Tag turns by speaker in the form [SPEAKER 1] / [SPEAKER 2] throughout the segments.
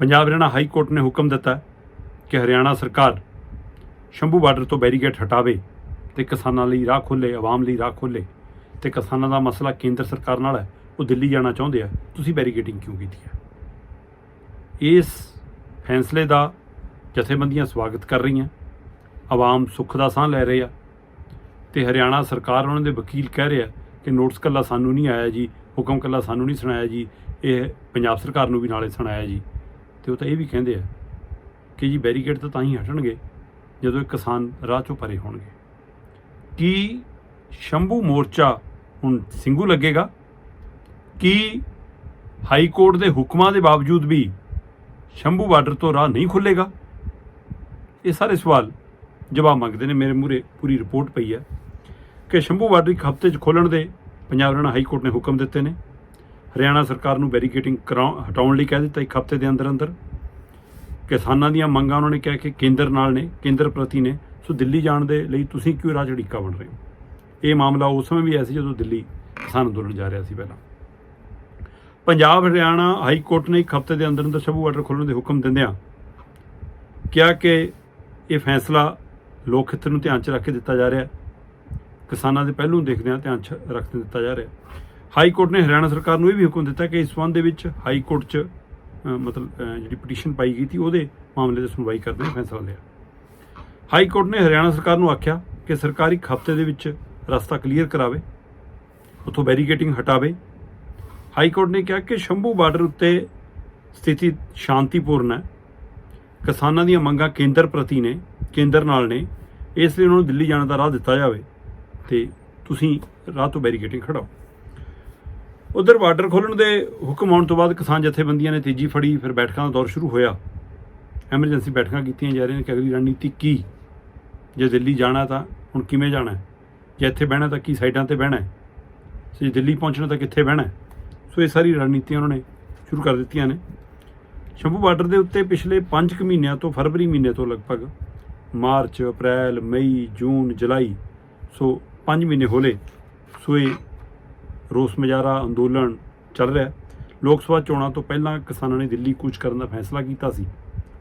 [SPEAKER 1] Punjab Haryana high court ਨੇ ਹੁਕਮ ਦਿੱਤਾ ਕਿ ਹਰਿਆਣਾ ਸਰਕਾਰ ਸ਼ੰਭੂ ਬਾਰਡਰ ਤੋਂ ਬੈਰੀਕੇਡ ਹਟਾਵੇ ਤੇ ਕਿਸਾਨਾਂ ਲਈ ਰਾਹ ਖੋਲੇ, ਆਵਾਮ ਲਈ ਰਾਹ ਖੋਲੇ ਤੇ ਕਿਸਾਨਾਂ ਦਾ ਮਸਲਾ ਕੇਂਦਰ ਸਰਕਾਰ ਨਾਲ ਹੈ, ਉਹ ਦਿੱਲੀ ਜਾਣਾ ਚਾਹੁੰਦੇ ਆ। ਤੁਸੀਂ ਬੈਰੀਕੇਡਿੰਗ ਕਿਉਂ ਕੀਤੀ ਹੈ ਇਸ ਫੈਸਲੇ ਦਾ ਜਥੇਬੰਦੀਆਂ ਸਵਾਗਤ ਕਰ ਰਹੀਆਂ। ਆਵਾਮ ਸੁੱਖ ਦਾ ਸਾਹ ਲੈ ਰਹੇ ਆ ਤੇ ਹਰਿਆਣਾ ਸਰਕਾਰ ਉਹਨਾਂ ਦੇ ਵਕੀਲ ਕਹਿ ਰਿਹਾ ਕਿ ਨੋਟਿਸ ਕੱਲਾ ਸਾਨੂੰ ਨਹੀਂ ਆਇਆ ਜੀ, ਹੁਕਮ ਕੱਲਾ ਸਾਨੂੰ ਨਹੀਂ ਸੁਣਾਇਆ ਜੀ, ਇਹ ਪੰਜਾਬ ਸਰਕਾਰ ਨੂੰ ਵੀ ਨਾਲੇ ਸੁਣਾਇਆ ਜੀ। ਤੇ ਉਹ ਤਾਂ ਇਹ ਵੀ ਕਹਿੰਦੇ ਆ ਕਿ ਜੀ ਬੈਰੀਕੇਡ ਤਾਂ ਤਾਂ ਹੀ ਹਟਣਗੇ ਜਦੋਂ ਇਹ ਕਿਸਾਨ ਰਾਹ ਚੋਂ ਪਰੇ ਹੋਣਗੇ। ਕੀ ਸ਼ੰਭੂ ਮੋਰਚਾ ਹੁਣ ਸਿੰਘੂ ਲੱਗੇਗਾ? ਕੀ ਹਾਈ ਕੋਰਟ ਦੇ ਹੁਕਮਾਂ ਦੇ ਬਾਵਜੂਦ ਵੀ ਸ਼ੰਭੂ ਬਾਰਡਰ ਤੋਂ ਰਾਹ ਨਹੀਂ ਖੁੱਲੇਗਾ? ਇਹ ਸਾਰੇ ਸਵਾਲ ਜਵਾਬ ਮੰਗਦੇ ਨੇ, ਮੇਰੇ ਮੂਰੇ ਪੂਰੀ ਰਿਪੋਰਟ ਪਈ ਹੈ ਕਿ ਸ਼ੰਭੂ ਬਾਰਡਰ ਇੱਕ ਹਫ਼ਤੇ 'ਚ ਖੋਲਣ ਦੇ ਪੰਜਾਬ ਹਰਿਆਣਾ ਹਾਈ ਕੋਰਟ ਨੇ ਹੁਕਮ ਦਿੱਤੇ ਨੇ। ਹਰਿਆਣਾ ਸਰਕਾਰ ਨੂੰ ਬੈਰੀਕੇਟਿੰਗ ਕਰਾਉ, ਹਟਾਉਣ ਲਈ ਕਹਿ ਦਿੱਤਾ ਇੱਕ ਹਫ਼ਤੇ ਦੇ ਅੰਦਰ ਅੰਦਰ। ਕਿਸਾਨਾਂ ਦੀਆਂ ਮੰਗਾਂ ਉਹਨਾਂ ਨੇ ਕਿਹਾ ਕਿ ਕੇਂਦਰ ਨਾਲ ਨੇ, ਕੇਂਦਰ ਪ੍ਰਤੀ ਨੇ, ਸੋ ਦਿੱਲੀ ਜਾਣ ਦੇ ਲਈ ਤੁਸੀਂ ਕਿਉਂ ਰਾਜ ਝੜੀਕਾ ਬਣ ਰਹੇ ਹੋ? ਇਹ ਮਾਮਲਾ ਉਸ ਸਮੇਂ ਵੀ ਐਸੀ ਜਦੋਂ ਦਿੱਲੀ ਕਿਸਾਨ ਅੰਦੋਲਨ ਜਾ ਰਿਹਾ ਸੀ ਪਹਿਲਾਂ। ਪੰਜਾਬ, ਹਰਿਆਣਾ ਹਾਈ ਕੋਰਟ ਨੇ ਇੱਕ ਹਫ਼ਤੇ ਦੇ ਅੰਦਰ ਅੰਦਰ ਸ਼ੰਭੂ ਬਾਰਡਰ ਖੋਲ੍ਹਣ ਦੇ ਹੁਕਮ ਦਿੰਦਿਆਂ ਕਿਹਾ ਕਿ ਇਹ ਫੈਸਲਾ ਲੋਕ ਹਿੱਤ ਨੂੰ ਧਿਆਨ 'ਚ ਰੱਖ ਕੇ ਦਿੱਤਾ ਜਾ ਰਿਹਾ ਕਿਸਾਨਾਂ ਦੇ ਪਹਿਲੂ ਨੂੰ ਦੇਖਦਿਆਂ ਧਿਆਨ 'ਚ ਰੱਖ ਦਿੱਤਾ ਜਾ ਰਿਹਾ ਹਾਈ ਕੋਰਟ ਨੇ ਹਰਿਆਣਾ ਸਰਕਾਰ ਨੂੰ ਇਹ ਵੀ ਹੁਕਮ ਦਿੱਤਾ ਕਿ ਇਸ ਸੰਬੰਧ ਦੇ ਵਿੱਚ ਹਾਈ ਕੋਰਟ 'ਚ ਮਤਲਬ ਜਿਹੜੀ ਪਟੀਸ਼ਨ ਪਾਈ ਗਈ ਸੀ, ਉਹਦੇ ਮਾਮਲੇ ਦੀ ਸੁਣਵਾਈ ਕਰਦੇ ਹੋਏ ਫੈਸਲਾ ਲਿਆ। ਹਾਈ ਕੋਰਟ ਨੇ ਹਰਿਆਣਾ ਸਰਕਾਰ ਨੂੰ ਆਖਿਆ ਕਿ ਸਰਕਾਰ ਇੱਕ ਹਫ਼ਤੇ ਦੇ ਵਿੱਚ ਰਸਤਾ ਕਲੀਅਰ ਕਰਾਵੇ, ਉਥੋਂ ਬੈਰੀਕੇਟਿੰਗ ਹਟਾਵੇ। ਹਾਈ ਕੋਰਟ ਨੇ ਕਿਹਾ ਕਿ ਸ਼ੰਭੂ ਬਾਰਡਰ ਉੱਤੇ ਸਥਿਤੀ ਸ਼ਾਂਤੀਪੂਰਨ ਹੈ। ਕਿਸਾਨਾਂ ਦੀਆਂ ਮੰਗਾਂ ਕੇਂਦਰ ਪ੍ਰਤੀ ਨੇ, ਕੇਂਦਰ ਨਾਲ ਨੇ, ਇਸ ਲਈ ਉਹਨਾਂ ਨੂੰ ਦਿੱਲੀ ਜਾਣ ਦਾ ਰਾਹ ਦਿੱਤਾ ਜਾਵੇ ਤੇ ਤੁਸੀਂ ਰਾਹ ਤੋਂ ਬੈਰੀਕੇਟਿੰਗ ਖੜਾਓ ਉਧਰ ਬਾਰਡਰ ਖੋਲਣ ਦੇ ਹੁਕਮ ਆਉਣ ਤੋਂ ਬਾਅਦ ਕਿਸਾਨ ਜਥੇਬੰਦੀਆਂ ਨੇ ਤੇਜ਼ੀ ਫੜੀ, ਫਿਰ ਬੈਠਕਾਂ ਦਾ ਦੌਰ ਸ਼ੁਰੂ ਹੋਇਆ। ਐਮਰਜੈਂਸੀ ਬੈਠਕਾਂ ਕੀਤੀਆਂ ਜਾ ਰਹੀਆਂ ਨੇ ਕਿ ਅਗਲੀ ਰਣਨੀਤੀ ਕੀ? ਜੇ ਦਿੱਲੀ ਜਾਣਾ ਤਾਂ ਹੁਣ ਕਿਵੇਂ ਜਾਣਾ? ਹੈ ਜੇ ਇੱਥੇ ਬਹਿਣਾ ਤਾਂ ਕੀ ਸਾਈਡਾਂ ਤੇ ਬਹਿਣਾ? ਹੈ ਜੇ ਦਿੱਲੀ ਪਹੁੰਚਣਾ ਤਾਂ ਕਿੱਥੇ ਬਹਿਣਾ? ਸੋ ਇਹ ਸਾਰੀ ਰਣਨੀਤੀਆਂ ਉਹਨਾਂ ਨੇ ਸ਼ੁਰੂ ਕਰ ਦਿੱਤੀਆਂ ਨੇ। ਸ਼ੰਭੂ ਬਾਰਡਰ ਦੇ ਉੱਤੇ ਪਿਛਲੇ 5 ਕੁ ਮਹੀਨਿਆਂ ਤੋਂ ਫਰਵਰੀ ਮਹੀਨੇ ਤੋਂ ਲਗਭਗ ਮਾਰਚ, ਅਪ੍ਰੈਲ, ਮਈ, ਜੂਨ, ਜੁਲਾਈ, ਸੋ 5 ਮਹੀਨੇ ਹੋਲੇ। ਸੋ ਇਹ ਰੋਸ ਮੁਜ਼ਾਹਰਾ ਅੰਦੋਲਨ ਚੱਲ ਰਿਹਾ ਲੋਕ ਸਭਾ ਚੋਣਾਂ ਤੋਂ ਪਹਿਲਾਂ ਕਿਸਾਨਾਂ ਨੇ ਦਿੱਲੀ ਕੂਚ ਕਰਨ ਦਾ ਫੈਸਲਾ ਕੀਤਾ ਸੀ।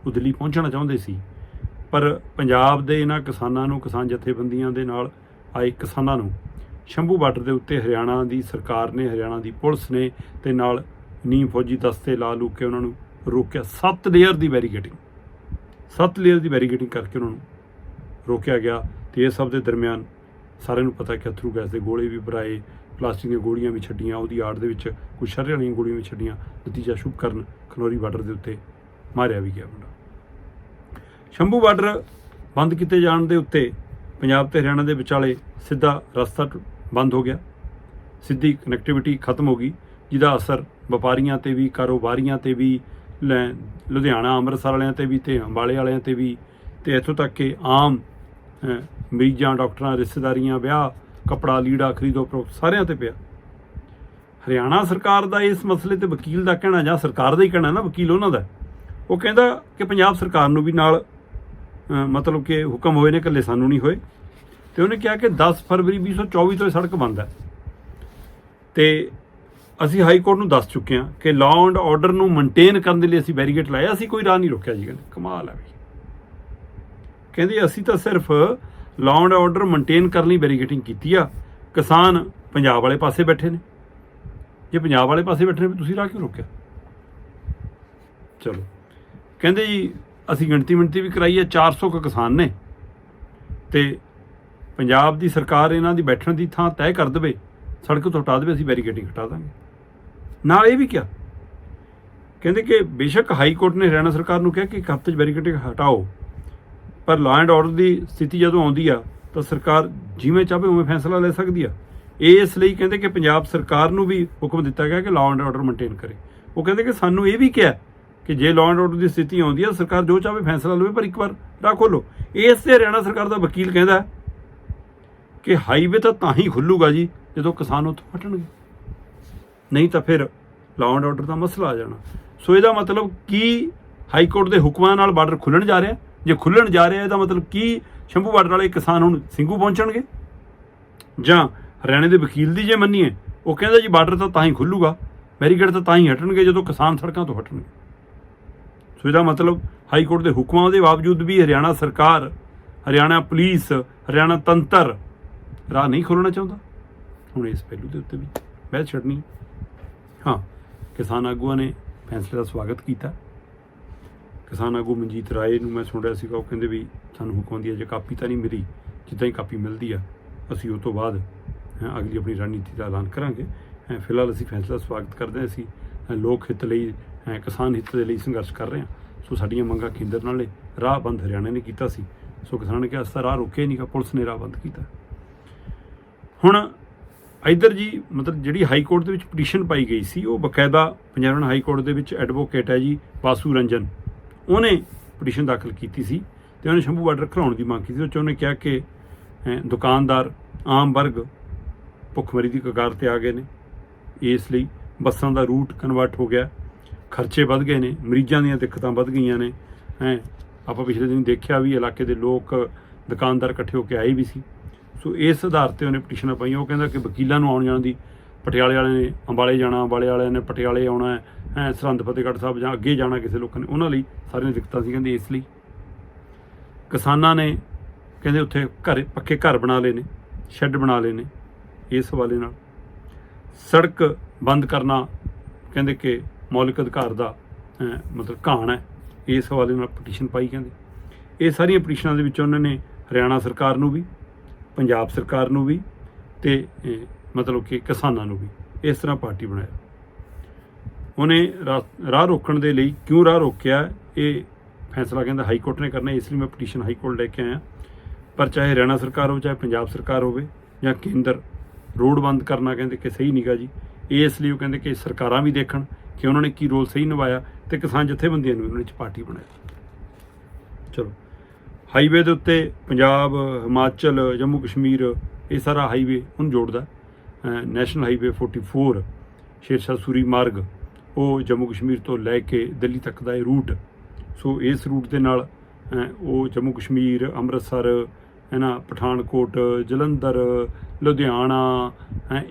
[SPEAKER 1] ਉਹ ਦਿੱਲੀ ਪਹੁੰਚਣਾ ਚਾਹੁੰਦੇ ਸੀ। ਪਰ ਪੰਜਾਬ ਦੇ ਇਹਨਾਂ ਕਿਸਾਨਾਂ ਨੂੰ, ਕਿਸਾਨ ਜਥੇਬੰਦੀਆਂ ਦੇ ਨਾਲ ਆਏ ਕਿਸਾਨਾਂ ਨੂੰ ਸ਼ੰਭੂ ਬਾਰਡਰ ਦੇ ਉੱਤੇ ਹਰਿਆਣਾ ਦੀ ਸਰਕਾਰ ਨੇ, ਹਰਿਆਣਾ ਦੀ ਪੁਲਿਸ ਨੇ ਤੇ ਨਾਲ ਨੀਮ ਫੌਜੀ ਦਸਤੇ ਲਾ ਲੂ ਕੇ ਉਹਨਾਂ ਨੂੰ ਰੋਕਿਆ। ਸੱਤ ਲੇਅਰ ਦੀ ਬੈਰੀਕੇਡਿੰਗ ਸੱਤ ਲੇਅਰ ਦੀ ਬੈਰੀਕੇਡਿੰਗ ਕਰਕੇ ਉਹਨਾਂ ਨੂੰ ਰੋਕਿਆ ਗਿਆ ਤੇ ਇਹ ਸਭ ਦੇ ਦਰਮਿਆਨ ਸਾਰਿਆਂ ਨੂੰ ਪਤਾ ਕਿ ਅਥਰੂ ਗੈਸ ਦੇ ਗੋਲੇ ਵੀ ਭਰਾਏ ਪਲਾਸਟਿਕ ਦੀਆਂ ਗੋਲੀਆਂ ਵੀ ਛੱਡੀਆਂ, ਉਹਦੀ ਆੜ ਦੇ ਵਿੱਚ ਕੁਝ ਸ਼ਰਰੇ ਵਾਲੀਆਂ ਗੋਲੀਆਂ ਵੀ ਛੱਡੀਆਂ, ਨਤੀਜਾ ਸ਼ੁਭ ਕਰਨ ਖਨੌਰੀ ਬਾਰਡਰ ਦੇ ਉੱਤੇ ਮਾਰਿਆ ਵੀ ਗਿਆ ਮੁੰਡਾ। ਸ਼ੰਭੂ ਬਾਰਡਰ ਬੰਦ ਕੀਤੇ ਜਾਣ ਦੇ ਉੱਤੇ ਪੰਜਾਬ ਤੇ ਹਰਿਆਣਾ ਦੇ ਵਿਚਾਲੇ ਸਿੱਧਾ ਰਸਤਾ ਬੰਦ ਹੋ ਗਿਆ। ਸਿੱਧੀ ਕਨੈਕਟੀਵਿਟੀ ਖਤਮ ਹੋ ਗਈ, ਜਿਹਦਾ ਅਸਰ ਵਪਾਰੀਆਂ ਤੇ ਵੀ, ਕਾਰੋਬਾਰੀਆਂ ਤੇ ਵੀ, ਲੈ- ਲੁਧਿਆਣਾ, ਅੰਮ੍ਰਿਤਸਰ ਵਾਲਿਆਂ ਤੇ ਵੀ ਤੇ ਅੰਬਾਲੇ ਵਾਲਿਆਂ ਤੇ ਵੀ, ਤੇ ਇੱਥੋਂ ਤੱਕ ਕਿ ਆਮ ਮਰੀਜ਼ਾਂ, ਡਾਕਟਰਾਂ, ਰਿਸ਼ਤੇਦਾਰੀਆਂ, ਵਿਆਹ ਕਪੜਾ, ਲੀੜਾ, ਖਰੀਦੋ ਫਰੋਖਤ ਸਾਰਿਆਂ ਤੇ ਪਿਆ। ਹਰਿਆਣਾ ਸਰਕਾਰ ਦਾ ਇਸ ਮਸਲੇ ਤੇ ਵਕੀਲ ਦਾ ਕਹਿਣਾ ਜਾਂ ਸਰਕਾਰ ਦਾ ਹੀ ਕਹਿਣਾ ਨਾ, ਵਕੀਲ ਉਹਨਾਂ ਦਾ। ਉਹ ਕਹਿੰਦਾ ਕਿ ਪੰਜਾਬ ਸਰਕਾਰ ਨੂੰ ਵੀ ਨਾਲ ਮਤਲਬ ਕਿ ਹੁਕਮ ਹੋਏ ਨੇ, ਇਕੱਲੇ ਸਾਨੂੰ ਨਹੀਂ ਹੋਏ। ਤੇ ਉਹਨੇ ਕਿਹਾ ਕਿ 10 ਫਰਵਰੀ 2024 ਤੋਂ ਇਹ ਸੜਕ ਬੰਦ ਹੈ। ਤੇ ਅਸੀਂ ਹਾਈ ਕੋਰਟ ਨੂੰ ਦੱਸ ਚੁੱਕੇ ਹਾਂ ਕਿ ਲਾਅ ਐਂਡ ਆਰਡਰ ਨੂੰ ਮੇਨਟੇਨ ਕਰਨ ਦੇ ਲਈ ਅਸੀਂ ਬੈਰੀਗੇਟ ਲਾਇਆ, ਅਸੀਂ ਕੋਈ ਰਾਹ ਨਹੀਂ ਰੋਕਿਆ ਜੀ ਕਹਿੰਦੇ। ਕਮਾਲ ਹੈ ਵੀ ਕਹਿੰਦੇ ਅਸੀਂ ਤਾਂ ਸਿਰਫ ਲਾਅ ਐਂਡ ਆਰਡਰ ਮੇਨਟੇਨ ਕਰਨ ਲਈ ਬੈਰੀਕੇਟਿੰਗ ਕੀਤੀ ਆ। ਕਿਸਾਨ ਪੰਜਾਬ ਵਾਲੇ ਪਾਸੇ ਬੈਠੇ ਨੇ। ਜੇ ਪੰਜਾਬ ਵਾਲੇ ਪਾਸੇ ਬੈਠੇ ਨੇ ਵੀ ਤੁਸੀਂ ਰਾਹ ਕਿਉਂ ਰੋਕਿਆ? ਚਲੋ। ਕਹਿੰਦੇ ਜੀ, ਅਸੀਂ ਗਿਣਤੀ ਮਿਣਤੀ ਵੀ ਕਰਾਈ ਹੈ 400 ਕੁ ਕਿਸਾਨ ਨੇ। ਤੇ ਪੰਜਾਬ ਦੀ ਸਰਕਾਰ ਇਹਨਾਂ ਦੀ ਬੈਠਣ ਦੀ ਥਾਂ ਤੈਅ ਕਰ ਦੇਵੇ, ਸੜਕ ਤੋਂ ਹਟਾ ਦੇਵੇ, ਅਸੀਂ ਬੈਰੀਕੇਡਿੰਗ ਹਟਾ ਦਾਂਗੇ। ਨਾਲ ਇਹ ਵੀ ਕਿਹਾ, ਕਹਿੰਦੇ ਕਿ ਬੇਸ਼ੱਕ ਹਾਈ ਕੋਰਟ ਨੇ ਹਰਿਆਣਾ ਸਰਕਾਰ ਨੂੰ ਕਿਹਾ ਕਿ ਇੱਕ ਹਫ਼ਤੇ 'ਚ ਬੈਰੀਕੇਡਿੰਗ ਹਟਾਓ। ਪਰ ਲਾਅ ਐਂਡ ਆਰਡਰ ਦੀ ਸਥਿਤੀ ਜਦੋਂ ਆਉਂਦੀ ਆ, ਤਾਂ ਸਰਕਾਰ ਜਿਵੇਂ ਚਾਹੇ ਉਵੇਂ ਫੈਸਲਾ ਲੈ ਸਕਦੀ ਆ। ਇਸ ਲਈ ਕਹਿੰਦੇ ਕਿ ਪੰਜਾਬ ਸਰਕਾਰ ਨੂੰ ਵੀ ਹੁਕਮ ਦਿੱਤਾ ਗਿਆ ਕਿ ਲਾਅ ਐਂਡ ਆਰਡਰ ਮੇਨਟੇਨ ਕਰੇ। ਉਹ ਕਹਿੰਦੇ ਕਿ ਸਾਨੂੰ ਇਹ ਵੀ ਕਿਹਾ ਕਿ ਜੇ ਲਾਅ ਐਂਡ ਆਰਡਰ ਦੀ ਸਥਿਤੀ ਆਉਂਦੀ ਆ, ਸਰਕਾਰ ਜੋ ਚਾਹੇ ਫੈਸਲਾ ਲਵੇ, ਪਰ ਇੱਕ ਵਾਰ ਰਾਹ ਖੋਲੋ ਇਸ ਤੇ ਹਰਿਆਣਾ ਸਰਕਾਰ ਦਾ ਵਕੀਲ ਕਹਿੰਦਾ ਕਿ ਹਾਈਵੇ ਤਾਂ ਤਾਂ ਹੀ ਖੁੱਲੂਗਾ ਜੀ, ਜਦੋਂ ਕਿਸਾਨ ਉੱਥੋਂ ਹਟਣਗੇ। ਨਹੀਂ ਤਾਂ ਫਿਰ ਲਾਅ ਐਂਡ ਆਰਡਰ ਦਾ ਮਸਲਾ ਆ ਜਾਣਾ। ਸੋ ਇਹਦਾ ਮਤਲਬ ਕੀ ਹਾਈ ਕੋਰਟ ਦੇ ਹੁਕਮਾਂ ਨਾਲ ਬਾਰਡਰ ਖੁੱਲਣ ਜਾ ਰਿਹਾ? ਜੇ ਖੁੱਲਣ ਜਾ ਰਿਹਾ ਇਹਦਾ ਮਤਲਬ ਕੀ ਸ਼ੰਭੂ ਬਾਰਡਰ ਵਾਲੇ ਕਿਸਾਨ ਹੁਣ ਸਿੰਘੂ ਪਹੁੰਚਣਗੇ? ਜਾਂ ਹਰਿਆਣੇ ਦੇ ਵਕੀਲ ਦੀ ਜੇ ਮੰਨੀਏ, ਉਹ ਕਹਿੰਦਾ ਜੀ ਬਾਰਡਰ ਤਾਂ ਤਾਂ ਹੀ ਖੁੱਲੂਗਾ, ਬੈਰੀਕੇਡ ਤਾਂ ਤਾਂ ਹੀ ਹਟਣਗੇ ਜਦੋਂ ਕਿਸਾਨ ਸੜਕਾਂ ਤੋਂ ਹਟਣਗੇ। ਸੋ ਇਹਦਾ ਮਤਲਬ ਹਾਈ ਕੋਰਟ ਦੇ ਹੁਕਮਾਂ ਦੇ ਬਾਵਜੂਦ ਵੀ ਹਰਿਆਣਾ ਸਰਕਾਰ, ਹਰਿਆਣਾ ਪੁਲਿਸ, ਹਰਿਆਣਾ ਤੰਤਰ ਰਾਹ ਨਹੀਂ ਖੋਲਣਾ ਚਾਹੁੰਦਾ। ਹੁਣ ਇਸ ਪਹਿਲੂ ਦੇ ਉੱਤੇ ਵੀ ਬਹਿਸ ਛੱਡਣੀ ਹਾਂ, ਕਿਸਾਨ ਆਗੂਆਂ ਨੇ ਫੈਸਲੇ ਦਾ ਸਵਾਗਤ ਕੀਤਾ। ਕਿਸਾਨ ਆਗੂ ਮਨਜੀਤ ਰਾਏ ਨੂੰ ਮੈਂ ਸੁਣ ਰਿਹਾ ਸੀਗਾ ਉਹ ਕਹਿੰਦੇ ਵੀ ਸਾਨੂੰ ਹੁਕਮਾਂ ਦੀ ਅਜੇ ਕਾਪੀ ਤਾਂ ਨਹੀਂ ਮਿਲੀ ਜਿੱਦਾਂ ਹੀ ਕਾਪੀ ਮਿਲਦੀ ਆ ਅਸੀਂ ਉਹ ਤੋਂ ਬਾਅਦ ਅਗਲੀ ਆਪਣੀ ਰਣਨੀਤੀ ਦਾ ਐਲਾਨ ਕਰਾਂਗੇ। ਅ, ਫਿਲਹਾਲ ਅਸੀਂ ਫੈਸਲਾ ਸਵਾਗਤ ਕਰਦੇ ਹਾਂ ਅਸੀਂ ਲੋਕ ਹਿੱਤ ਲਈ ਅ, ਕਿਸਾਨ ਹਿੱਤ ਦੇ ਲਈ ਸੰਘਰਸ਼ ਕਰ ਰਹੇ ਹਾਂ। ਸੋ ਸਾਡੀਆਂ ਮੰਗਾਂ ਕੇਂਦਰ ਨਾਲ ਨੇ ਰਾਹ ਬੰਦ ਹਰਿਆਣਾ ਨੇ ਕੀਤਾ ਸੀ। ਸੋ ਕਿਸਾਨਾਂ ਨੇ ਕਿਹਾ ਅਸਾਂ ਰਾਹ ਰੋਕਿਆ ਹੀ ਨਹੀਂਗਾ ਪੁਲਿਸ ਨੇ ਰਾਹ ਬੰਦ ਕੀਤਾ। ਹੁਣ ਇਧਰ ਜੀ ਮਤਲਬ ਜਿਹੜੀ ਹਾਈ ਕੋਰਟ ਦੇ ਵਿੱਚ ਪਟੀਸ਼ਨ ਪਾਈ ਗਈ ਸੀ ਉਹ ਬਕਾਇਦਾ ਪੰਜਾਬ ਹਾਈ ਕੋਰਟ ਦੇ ਵਿੱਚ ਐਡਵੋਕੇਟ ਹੈ ਜੀ ਵਾਸੂ ਰੰਜਨ। ਉਹਨੇ ਪਟੀਸ਼ਨ ਦਾਖਲ ਕੀਤੀ ਸੀ ਤੇ ਉਹਨੇ ਸ਼ੰਭੂ ਬਾਰਡਰ ਖਲਾਉਣ ਦੀ ਮੰਗ ਕੀਤੀ ਉਹ 'ਚ ਉਹਨੇ ਕਿਹਾ ਕਿ ਅਹ, ਦੁਕਾਨਦਾਰ ਆਮ ਵਰਗ ਭੁੱਖਮਰੀ ਦੀ ਕਗਾਰ ਤੇ ਆ ਗਏ ਨੇ। ਇਸ ਲਈ ਬੱਸਾਂ ਦਾ ਰੂਟ ਕਨਵਰਟ ਹੋ ਗਿਆ। ਖਰਚੇ ਵੱਧ ਗਏ ਨੇ ਮਰੀਜ਼ਾਂ ਦੀਆਂ ਦਿੱਕਤਾਂ ਵੱਧ ਗਈਆਂ ਨੇ। ਹੈ ਆਪਾਂ ਪਿਛਲੇ ਦਿਨ ਦੇਖਿਆ ਵੀ ਇਲਾਕੇ ਦੇ ਲੋਕ ਦੁਕਾਨਦਾਰ ਇਕੱਠੇ ਹੋ ਕੇ ਆਏ ਵੀ ਸੀ। ਸੋ ਇਸ ਆਧਾਰ ਤੇ ਉਹਨੇ ਪਟੀਸ਼ਨਾਂ ਪਾਈਆਂ। ਉਹ ਕਹਿੰਦਾ ਕਿ ਵਕੀਲਾਂ ਨੂੰ ਆਉਣ ਜਾਣ ਦੀ ਪਟਿਆਲੇ ਵਾਲੇ ਨੇ ਅੰਬਾਲੇ ਜਾਣਾ ਅੰਬਾਲੇ ਵਾਲਿਆਂ ਨੇ ਪਟਿਆਲੇ ਆਉਣਾ ਹੈ ਹੈਂ, ਸਰਹੰਦ ਫਤਿਹਗੜ੍ਹ ਸਾਹਿਬ ਜਾਂ ਅੱਗੇ ਜਾਣਾ ਕਿਸੇ ਲੋਕਾਂ ਨੇ ਉਹਨਾਂ ਲਈ ਸਾਰੀਆਂ ਦਿੱਕਤਾਂ ਸੀ ਕਹਿੰਦੇ ਇਸ ਲਈ। ਕਿਸਾਨਾਂ ਨੇ ਕਹਿੰਦੇ ਉੱਥੇ ਘਰ ਪੱਕੇ ਘਰ ਬਣਾ ਲਏ ਨੇ ਸ਼ੈੱਡ ਬਣਾ ਲਏ ਨੇ ਇਸ ਹਵਾਲੇ ਨਾਲ। ਸੜਕ ਬੰਦ ਕਰਨਾ ਕਹਿੰਦੇ ਕਿ ਮੌਲਿਕ ਅਧਿਕਾਰ ਦਾ ਮਤਲਬ ਘਾਣ ਹੈ ਇਸ ਹਵਾਲੇ ਨਾਲ ਪਟੀਸ਼ਨ ਪਾਈ ਕਹਿੰਦੇ। ਇਹ ਸਾਰੀਆਂ ਪਟੀਸ਼ਨਾਂ ਦੇ ਵਿੱਚ ਉਹਨਾਂ ਨੇ ਹਰਿਆਣਾ ਸਰਕਾਰ ਨੂੰ ਵੀ ਪੰਜਾਬ ਸਰਕਾਰ ਨੂੰ ਵੀ ਤੇ ਮਤਲਬ ਕਿ ਕਿਸਾਨਾਂ ਨੂੰ ਵੀ ਇਸ ਤਰ੍ਹਾਂ ਪਾਰਟੀ ਬਣਾਇਆ। ਉਹਨੇ ਰਾ- ਰਾਹ ਰੋਕਣ ਦੇ ਲਈ ਕਿਉਂ ਰਾਹ ਰੋਕਿਆ, ਇਹ ਫੈਸਲਾ ਕਹਿੰਦਾ ਹਾਈ ਕੋਰਟ ਨੇ ਕਰਨਾ, ਇਸ ਲਈ ਮੈਂ ਪਟੀਸ਼ਨ ਹਾਈ ਕੋਰਟ ਲੈ ਕੇ ਆਇਆ। ਪਰ ਚਾਹੇ ਹਰਿਆਣਾ ਸਰਕਾਰ ਹੋਵੇ, ਚਾਹੇ ਪੰਜਾਬ ਸਰਕਾਰ ਹੋਵੇ ਜਾਂ ਕੇਂਦਰ ਰੋਡ ਬੰਦ ਕਰਨਾ ਕਹਿੰਦੇ ਕਿ ਸਹੀ ਨਹੀਂਗਾ ਜੀ ਇਸ ਲਈ ਉਹ ਕਹਿੰਦੇ ਕਿ ਸਰਕਾਰਾਂ ਵੀ ਦੇਖਣ ਕਿ ਉਹਨਾਂ ਨੇ ਕੀ ਰੋਲ ਸਹੀ ਨਿਭਾਇਆ ਤੇ ਕਿਸਾਨ ਜਥੇਬੰਦੀਆਂ ਨੂੰ ਵੀ ਉਹਨਾਂ ਵਿੱਚ ਪਾਰਟੀ ਬਣਾਇਆ। ਚਲੋ, ਹਾਈਵੇ ਦੇ ਉੱਤੇ ਪੰਜਾਬ, ਹਿਮਾਚਲ ਜੰਮੂ ਕਸ਼ਮੀਰ ਇਹ ਸਾਰਾ ਹਾਈਵੇ ਹੁਣ ਜੋੜਦਾ। ਨੈਸ਼ਨਲ ਹਾਈਵੇ 44 ਸ਼ੇਰਸ਼ਾਹ ਸੂਰੀ ਮਾਰਗ, ਉਹ ਜੰਮੂ ਕਸ਼ਮੀਰ ਤੋਂ ਲੈ ਕੇ ਦਿੱਲੀ ਤੱਕ ਦਾ ਇਹ ਰੂਟ। ਸੋ ਇਸ ਰੂਟ ਦੇ ਨਾਲ ਉਹ ਜੰਮੂ ਕਸ਼ਮੀਰ, ਅੰਮ੍ਰਿਤਸਰ ਹੈ ਨਾ ਪਠਾਨਕੋਟ, ਜਲੰਧਰ, ਲੁਧਿਆਣਾ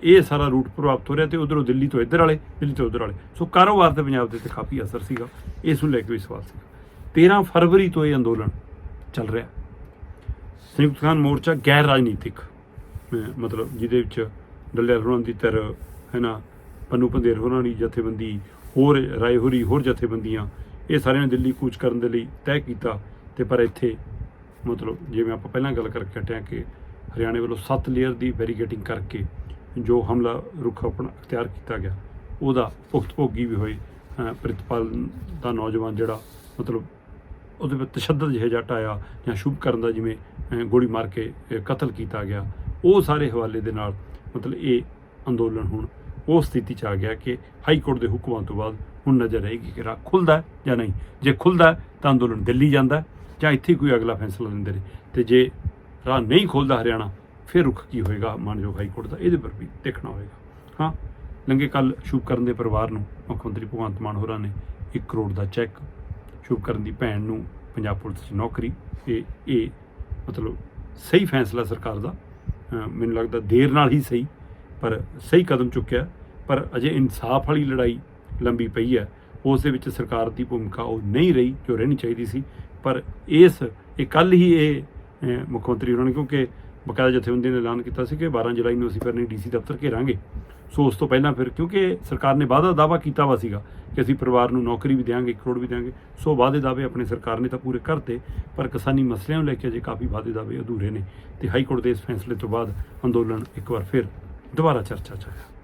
[SPEAKER 1] ਇਹ ਸਾਰਾ ਰੂਟ ਪ੍ਰਭਾਵਿਤ ਹੋ ਰਿਹਾ ਤੇ ਉਧਰੋਂ ਦਿੱਲੀ ਤੋਂ ਇੱਧਰ ਵਾਲੇ, ਦਿੱਲੀ ਤੋਂ ਉਧਰ ਵਾਲੇ। ਸੋ ਕਾਰੋਬਾਰ ਤੇ ਪੰਜਾਬ ਦੇ ਤੇ ਕਾਫੀ ਅਸਰ ਸੀਗਾ। ਇਸ ਨੂੰ ਲੈ ਕੇ ਵੀ ਸਵਾਲ ਸੀਗਾ। 13 ਫਰਵਰੀ ਤੋਂ ਇਹ ਅੰਦੋਲਨ ਚੱਲ ਰਿਹਾ। ਸੰਯੁਕਤ ਕਿਸਾਨ ਮੋਰਚਾ ਗੈਰ ਰਾਜਨੀਤਿਕ ਮਤਲਬ ਜਿਹਦੇ ਵਿੱਚ ਡੱਲੇਵਾਲ ਹੋਰਾਂ ਦੀ ਧਿਰ, ਹੈ ਨਾ? ਪੰਨੂ ਪੰਦੇਰ ਹੋਰਾਂ ਦੀ ਜਥੇਬੰਦੀ, ਹੋਰ ਰਾਏ ਹੋਰੀ ਹੋਰ ਜਥੇਬੰਦੀਆਂ, ਇਹ ਸਾਰਿਆਂ ਨੇ ਦਿੱਲੀ ਕੂਚ ਕਰਨ ਦੇ ਲਈ ਤੈਅ ਕੀਤਾ। ਤੇ ਪਰ ਇੱਥੇ ਮਤਲਬ ਜਿਵੇਂ ਆਪਾਂ ਪਹਿਲਾਂ ਗੱਲ ਕਰਕੇ ਹਟਿਆ ਕਿ ਹਰਿਆਣੇ ਵੱਲੋਂ 7 ਲੇਅਰ ਦੀ ਬੈਰੀਗੇਟਿੰਗ ਕਰਕੇ ਜੋ ਹਮਲਾ ਰੁਖ ਆਪਣਾ ਅਖਤਿਆਰ ਕੀਤਾ ਗਿਆ, ਉਹਦਾ ਭੁਗਤ ਭੋਗੀ ਵੀ ਹੋਏ ਅਹ ਪ੍ਰਿਤਪਾਲ ਦਾ ਨੌਜਵਾਨ ਜਿਹੜਾ ਮਤਲਬ ਉਹਦੇ ਵਿੱਚ ਤਸ਼ੱਦਦ ਜਿਹਾ ਜੱਟ ਆਇਆ ਜਾਂ ਸ਼ੁਭ ਕਰਨ ਦਾ ਜਿਵੇਂ ਗੋਲੀ ਮਾਰ ਕੇ ਕਤਲ ਕੀਤਾ ਗਿਆ। ਉਹ ਸਾਰੇ ਹਵਾਲੇ ਦੇ ਨਾਲ ਮਤਲਬ ਇਹ ਅੰਦੋਲਨ ਹੁਣ ਉਹ ਸਥਿਤੀ 'ਚ ਆ ਗਿਆ ਕਿ ਹਾਈ ਕੋਰਟ ਦੇ ਹੁਕਮਾਂ ਤੋਂ ਬਾਅਦ ਹੁਣ ਨਜ਼ਰ ਆਏਗੀ ਕਿ ਰਾਹ ਖੁੱਲਦਾ ਜਾਂ ਨਹੀਂ। ਜੇ ਖੁੱਲਦਾ ਤਾਂ ਅੰਦੋਲਨ ਦਿੱਲੀ ਜਾਂਦਾ ਜਾਂ ਇੱਥੇ ਕੋਈ ਅਗਲਾ ਫੈਸਲਾ ਲੈਂਦੇ ਨੇ। ਤੇ ਜੇ ਰਾਹ ਨਹੀਂ ਖੁੱਲਦਾ ਹਰਿਆਣਾ, ਫਿਰ ਰੁਖ ਕੀ ਹੋਏਗਾ? ਮਾਨਯੋਗ ਹਾਈ ਕੋਰਟ ਦਾ ਇਹਦੇ ਪਰ ਵੀ ਦੇਖਣਾ ਹੋਏਗਾ। ਹਾਂ ਲੰਗੇ ਕੱਲ ਸ਼ੁਭਕਰਨ ਦੇ ਪਰਿਵਾਰ ਨੂੰ ਮੁੱਖ ਮੰਤਰੀ ਭਗਵੰਤ ਮਾਨ ਹੋਰਾਂ ਨੇ 1 ਕਰੋੜ ਦਾ ਚੈੱਕ, ਸ਼ੁਭਕਰਨ ਦੀ ਭੈਣ ਨੂੰ ਪੰਜਾਬ ਪੁਲਿਸ 'ਚ ਨੌਕਰੀ ਇਹ ਇਹ ਮਤਲਬ ਸਹੀ ਫੈਸਲਾ ਸਰਕਾਰ ਦਾ ਮੈਨੂੰ ਲੱਗਦਾ ਦੇਰ ਨਾਲ ਹੀ ਸਹੀ, ਪਰ ਸਹੀ ਕਦਮ ਚੁੱਕਿਆ। ਪਰ ਅਜੇ ਇਨਸਾਫ ਵਾਲੀ ਲੜਾਈ ਲੰਬੀ ਪਈ ਹੈ। ਉਸ ਦੇ ਵਿੱਚ ਸਰਕਾਰ ਦੀ ਭੂਮਿਕਾ ਉਹ ਨਹੀਂ ਰਹੀ ਜੋ ਰਹਿਣੀ ਚਾਹੀਦੀ ਸੀ। ਪਰ ਇਸ, ਇਹ ਕੱਲ ਹੀ ਇਹ ਮੁੱਖ ਮੰਤਰੀ ਉਹਨਾਂ ਨੇ ਕਿਉਂਕਿ ਬਕਾਇਦਾ ਜਥੇਬੰਦੀ ਨੇ ਐਲਾਨ ਕੀਤਾ ਸੀ ਕਿ 12 ਜੁਲਾਈ ਨੂੰ ਅਸੀਂ ਫਿਰ ਨਹੀਂ ਡੀਸੀ ਦਫ਼ਤਰ ਘੇਰਾਂਗੇ। ਸੋ ਉਸ ਤੋਂ ਪਹਿਲਾਂ ਫਿਰ, ਕਿਉਂਕਿ ਸਰਕਾਰ ਨੇ ਵਾਅਦਾ ਦਾਵਾ ਕੀਤਾ ਵਾ ਸੀਗਾ ਕਿ ਅਸੀਂ ਪਰਿਵਾਰ ਨੂੰ ਨੌਕਰੀ ਵੀ ਦੇਵਾਂਗੇ 1 ਕਰੋੜ ਵੀ ਦੇਵਾਂਗੇ ਸੋ ਵਾਅਦੇ ਦਾਅਵੇ ਆਪਣੇ ਸਰਕਾਰ ਨੇ ਤਾਂ ਪੂਰੇ ਕਰਤੇ, ਪਰ ਕਿਸਾਨੀ ਮਸਲਿਆਂ ਨੂੰ ਲੈ ਕੇ ਅਜੇ ਕਾਫੀ ਵਾਅਦੇ ਦਾਅਵੇ ਅਧੂਰੇ ਨੇ। ਤੇ ਹਾਈ ਕੋਰਟ ਦੇ ਇਸ ਫੈਸਲੇ ਤੋਂ ਬਾਅਦ ਅੰਦੋਲਨ ਇੱਕ ਵਾਰ ਫਿਰ ਦੁਬਾਰਾ ਚਰਚਾ 'ਚ ਆਇਆ।